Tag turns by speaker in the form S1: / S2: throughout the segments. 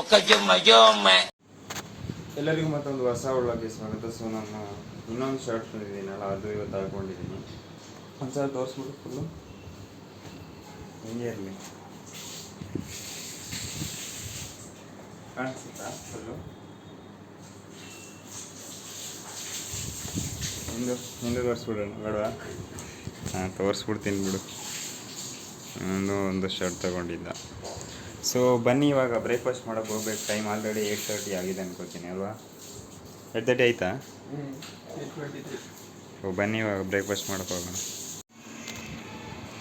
S1: ಒಕ್ಕ
S2: ಎಲ್ಲರಿಗೂ ಮತ್ತೊಂದು ಹೊಸ ಒಳಗೆ ಸ್ವಾಗತ. ಸೊ ನನ್ನ ಇನ್ನೊಂದು ಶರ್ಟ್ ತಂದಿದ್ದೀನಲ್ಲ, ಅದು ಇವತ್ತು ಹಾಕೊಂಡಿದ್ದೀನಿ ಒಂದ್ಸಲ ತೋರಿಸ್ಬಿಟ್ಟು ಫುಲ್ಲು. ಹಿಂಗೆ ಇರಲಿ. ಕಾಣಿಸುತ್ತಾ? ಫುಲ್ಲು? ಹಿಂದೆ ಹಿಂದೆ ತೋರಿಸ್ಬಿಡೋಣ ಬೇಡ ಹಾಂ, ತೋರಿಸ್ಬಿಡ್ತೀನಿ ಬಿಡು. ಇನ್ನೊಂದು ಒಂದು ಶರ್ಟ್ ತಗೊಂಡಿದ್ದ. ಸೊ ಬನ್ನಿ, ಇವಾಗ ಬ್ರೇಕ್ಫಾಸ್ಟ್ ಮಾಡೋಕೆ ಹೋಗ್ಬೇಕು. ಟೈಮ್ ಆಲ್ರೆಡಿ ಏಯ್ಟ್ ತರ್ಟಿ ಆಗಿದೆ ಅನ್ಕೋತೀನಿ, ಅಲ್ವಾ? ಏಟ್ ತರ್ಟಿ ಆಯಿತಾ? ಸೊ ಬನ್ನಿ, ಇವಾಗ ಬ್ರೇಕ್ಫಾಸ್ಟ್ ಮಾಡೋಕೆ ಹೋಗೋಣ.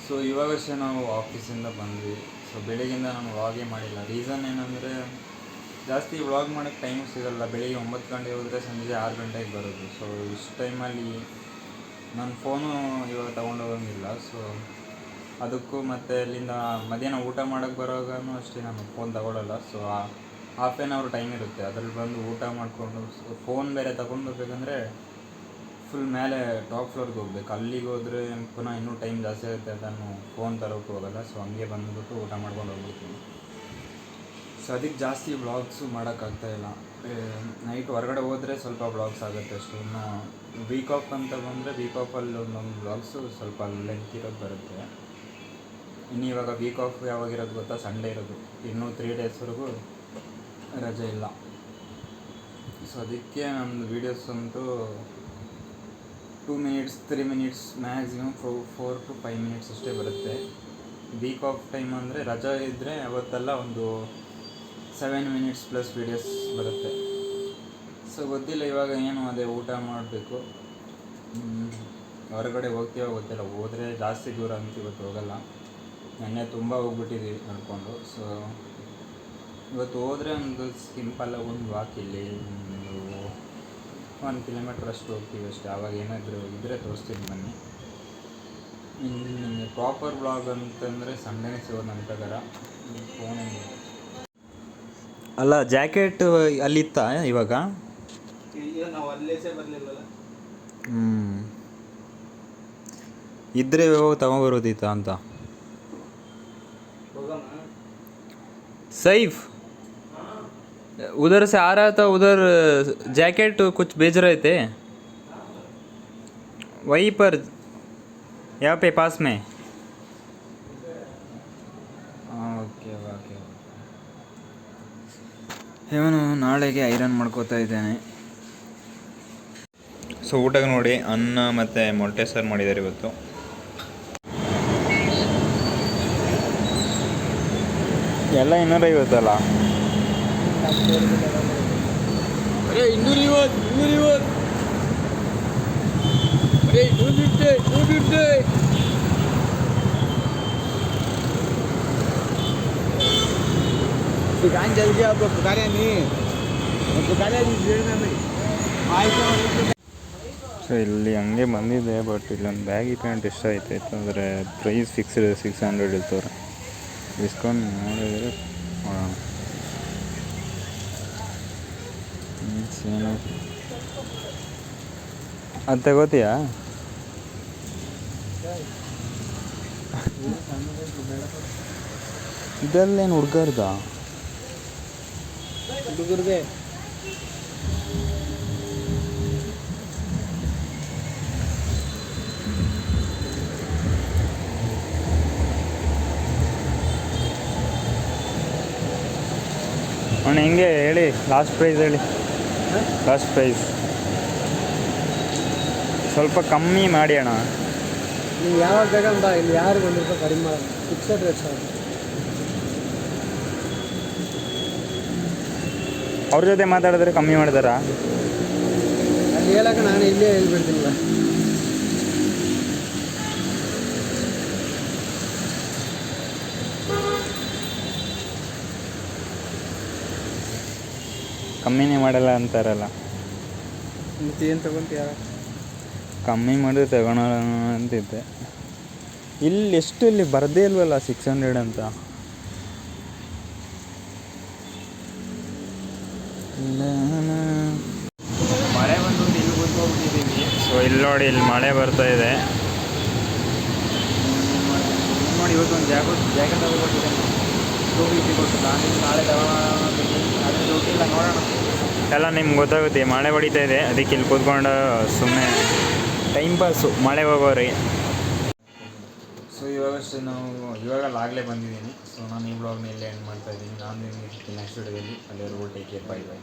S2: ಸೊ ಇವಾಗಷ್ಟೇ ನಾವು ಆಫೀಸಿಂದ ಬಂದ್ವಿ. ಸೊ ಬೆಳಿಗ್ಗೆಯಿಂದ ನಾನು ವ್ಲಾಗೇ ಮಾಡಿಲ್ಲ. ರೀಸನ್ ಏನಂದರೆ, ಜಾಸ್ತಿ ವ್ಲಾಗ್ ಮಾಡೋಕ್ಕೆ ಟೈಮ್ ಸಿಗಲ್ಲ. ಬೆಳಿಗ್ಗೆ ಒಂಬತ್ತು ಗಂಟೆ ಹೋದರೆ ಸಂಜೆ ಆರು ಗಂಟೆಗೆ ಬರೋದು. ಸೊ ಇಷ್ಟು ಟೈಮಲ್ಲಿ ನನ್ನ ಫೋನು ಇವಾಗ ತೊಗೊಂಡೋಗಂಗಿಲ್ಲ. ಸೊ ಅದಕ್ಕೂ ಮತ್ತು ಅಲ್ಲಿಂದ ಮಧ್ಯಾಹ್ನ ಊಟ ಮಾಡೋಕ್ಕೆ ಬರೋವಾಗೂ ಅಷ್ಟೇ ನಾನು ಫೋನ್ ತಗೊಳ್ಳಲ್ಲ so half an hour time ಇರುತ್ತೆ. ಅದ್ರಲ್ಲಿ ಬಂದು ಊಟ ಮಾಡಿಕೊಂಡು ಫೋನ್ ಬೇರೆ ತಗೊಂಡು ಹೋಗ್ಬೇಕಂದ್ರೆ ಫುಲ್ ಮೇಲೆ ಟಾಪ್ ಫ್ಲೋರ್ಗೆ ಹೋಗ್ಬೇಕು. ಅಲ್ಲಿಗೆ ಹೋದರೆ ಪುನಃ ಇನ್ನೂ ಟೈಮ್ ಜಾಸ್ತಿ ಆಗುತ್ತೆ ಅದನ್ನು ಫೋನ್ ತರೋಕ್ಕೆ ಹೋಗಲ್ಲ. ಸೊ ಹಂಗೆ ಬಂದುಬಿಟ್ಟು ಊಟ ಮಾಡ್ಕೊಂಡು ಹೋಗ್ಬಿಡ್ತೀನಿ. ಸೊ ಅದಕ್ಕೆ ಜಾಸ್ತಿ ಬ್ಲಾಗ್ಸು ಮಾಡೋಕ್ಕಾಗ್ತಾ ಇಲ್ಲ. ನೈಟ್ ಹೊರಗಡೆ ಹೋದರೆ ಸ್ವಲ್ಪ ಬ್ಲಾಗ್ಸ್ ಆಗುತ್ತೆ ಅಷ್ಟು. ಇನ್ನು ವೀಕ್ ಆಫ್ ಅಂತ ಬಂದರೆ ವೀಕ್ ಆಫಲ್ಲಿ ಒಂದೊಂದು ಬ್ಲಾಗ್ಸು ಸ್ವಲ್ಪ ಲೆಂತ್ ಇರೋದು ಬರುತ್ತೆ. ಇನ್ನು ಇವಾಗ ವೀಕ್ ಆಫ್ ಯಾವಾಗ ಇರೋದು ಗೊತ್ತಾ? ಸಂಡೇ ಇರೋದು. ಇನ್ನೂ ತ್ರೀ ಡೇಸ್ವರೆಗೂ ರಜೆ ಇಲ್ಲ. ಸೊ ಅದಕ್ಕೆ ನಮ್ಮದು ವೀಡಿಯೋಸ್ ಅಂತೂ two minutes three minutes maximum flow four to five minutes ಅಷ್ಟೇ ಬರುತ್ತೆ. ವೀಕ್ ಆಫ್ ಟೈಮ್ ಅಂದರೆ ರಜಾ ಇದ್ದರೆ ಅವತ್ತೆಲ್ಲ ಒಂದು ಸೆವೆನ್ ಮಿನಿಟ್ಸ್ ಪ್ಲಸ್ ವೀಡಿಯೋಸ್ ಬರುತ್ತೆ. ಸೊ ಗೊತ್ತಿಲ್ಲ ಇವಾಗ ಏನು ಅದೇ ಊಟ ಮಾಡಬೇಕು. ಹೊರಗಡೆ ಹೋಗ್ತೀವೋ ಗೊತ್ತಿಲ್ಲ. ಹೋದರೆ ಜಾಸ್ತಿ ದೂರ ಅಂತ ಇವತ್ತು ಹೋಗಲ್ಲ. ನೆನ್ನೆ ತುಂಬ ಹೋಗ್ಬಿಟ್ಟಿದ್ದೀವಿ ನಡ್ಕೊಂಡು. ಸೊ ಇವತ್ತು ಹೋದರೆ ಒಂದು ಸಿಂಪಲ್ಲಾಗಿ ಒಂದು ವಾಕ್ ಇಲ್ಲಿ ಒಂದು ಒಂದು ಕಿಲೋಮೀಟ್ರ್ ಅಷ್ಟು ಹೋಗ್ತೀವಿ ಅಷ್ಟೇ. ಆವಾಗ ಏನಾದರೂ ಇದ್ದರೆ ತೋರಿಸ್ತೀನಿ ಬನ್ನಿ. ಇನ್ನು ನಿಮಗೆ ಪ್ರಾಪರ್ ಬ್ಲಾಗ್ ಅಂತಂದರೆ ಸಂಡೇನೇ ಸಿಗೋದು ನನ್ನ ಪ್ರಕಾರ. ಫೋನ್ ಅಲ್ಲ. ಜಾಕೆಟ್ ಅಲ್ಲಿತ್ತ ಇವಾಗ? ಹ್ಞೂ ಇದ್ರೆ ಇವಾಗ ತಗೊಂಬರೋದಿತ್ತ ಅಂತ?
S3: सैफ उधर से आ रहा था उधर जैकेट कुछ बेच रहे थे वहीं पर यहाँ पे पास में
S2: ಓಕೆ ಓಕೆ ಇವನು ನಾಳೆಗೆ ಐರನ್ ಮಾಡ್ಕೋತಾ ಇದ್ದಾನೆ ಸೊ ಊಟಕ್ಕೆ ನೋಡಿ ಅನ್ನ ಮತ್ತು ಮೊಟ್ಟೆ ಸಾರು ಮಾಡಿದ್ದಾರೆ ಇವತ್ತು ಎಲ್ಲ ಇನ್ನೂರೈವತ್ತಲ್ಲ
S4: ಅರೆ ಇನ್ನೂರ ಇವತ್ತು ಇನ್ನೂರ ಇವತ್ತು ಅರೆ ಟೂ ಫಿಫ್ಟಿ ಟೂ ಫಿಫ್ಟಿ दुकान चल गया अब पुकारे नहीं पुकारे आइए
S2: ಸೊ ಇಲ್ಲಿ ಹಂಗೆ ಬಂದಿದೆ ಬಟ್ ಇಲ್ಲೊಂದು ಬ್ಯಾಗಿ ಪ್ಯಾಂಟ್ ಇಷ್ಟ ಆಯ್ತಾಯ್ತು ಅಂದರೆ ಪ್ರೈಸ್ ಫಿಕ್ಸ್ ಇದೆ ಸಿಕ್ಸ್ ಹಂಡ್ರೆಡ್ ಇರ್ತವ್ರೆ ಡಿಸ್ಕೌಂಟ್ ಮಾಡಿದರೆ ಏನು ಅದು ತಗೋತೀಯಾ ಇದಲ್ಲೇನು ಹುಡ್ಗರ್ದ
S4: ಹುಡುಗರಿಗೆ
S2: ಅಣ್ಣ ಹಿಂಗೆ ಹೇಳಿ ಲಾಸ್ಟ್ ಪ್ರೈಸ್ ಹೇಳಿ. ಲಾಸ್ಟ್ ಪ್ರೈಸ್ ಸ್ವಲ್ಪ ಕಮ್ಮಿ ಮಾಡಿ ಅಣ್ಣ.
S4: ನೀವು ಯಾವಾಗ ಬೇಕಂತ ಇಲ್ಲಿ ಯಾರು ಒಂದು ರೂಪಾಯಿ ಕಡಿಮೆ ಮಾಡಲ್ಲ ಫಿಕ್ಸೆಡ್ ರೇಟ್ ಸರ್.
S2: ಅವ್ರ ಜೊತೆ ಮಾತಾಡಿದ್ರೆ ಕಮ್ಮಿ ಮಾಡಿದಾರಾ?
S4: ಅಲ್ಲಿ ಹೇಳಕ್ಕೆ ನಾನು ಇಲ್ಲೇ ಹೇಳ್ಬಿಡ್ತೀನಲ್ಲ
S2: ಕಮ್ಮಿನೇ ಮಾಡಲ್ಲ ಅಂತಾರಲ್ಲ.
S4: ಮತ್ತೆ ಏನು ತಗೊಂತೀಯ?
S2: ಕಮ್ಮಿ ಮಾಡಿದ್ರೆ ತಗೊಳೋಣ ಅಂತಿದ್ದೆ. ಇಲ್ಲಿ ಎಷ್ಟು ಇಲ್ಲಿ ಬರದೇ ಇಲ್ವಲ್ಲ ಸಿಕ್ಸ್ ಹಂಡ್ರೆಡ್ ಅಂತ? ಮಳೆ ಬಂದು ಇಲ್ಲಿ ಕೂತ್ಕೊಂಡ್ಬಿಟ್ಟಿದ್ದೀವಿ ಸೊ ಇಲ್ಲಿ ನೋಡಿ ಇಲ್ಲಿ ಮಳೆ ಬರ್ತಾ ಇದೆ. ನೋಡಿ ಇವತ್ತೊಂದು ಜಾಕೆಟ್ ಜಾಕೆಟ್ ತಗೋಬೇಕಿದೆ. ಡ್ಯೂಟಿ ಕೊಟ್ಟಿಲ್ಲ ನಾನು ನಾಳೆ ತಗೋಣ ನಾಳೆ ಇಲ್ಲ ನೋಡೋಣ.
S3: ಎಲ್ಲ ನಿಮ್ಗೆ ಗೊತ್ತಾಗುತ್ತೆ ಮಳೆ ಹೊಡಿತಾ ಇದೆ ಅದಕ್ಕೆ ಇಲ್ಲಿ ಕೂತ್ಕೊಂಡು ಸುಮ್ಮನೆ ಟೈಮ್ ಪಾಸು ಮಳೆ ಹೋಗೋರಿ
S2: ಸೊ ಇವಾಗಷ್ಟೇ ನಾವು ಇವಾಗಲಾಗಲೇ ಬಂದಿದ್ದೀನಿ. ಸೊ ನಾನು ಈ ಬ್ಲಾಗ್ನ ಇಲ್ಲೇ ಎಂಡ್ ಮಾಡ್ತಾ ಇದ್ದೀನಿ. ನಾನು ನಿಮಗೆ ನೆಕ್ಸ್ಟ್ ವಿಡಿಯೋದಲ್ಲಿ ಅಲ್ಲಿವರೆಗೂ ಟೇಕ್ ಕೇರ್ ಬೈ ಬೈ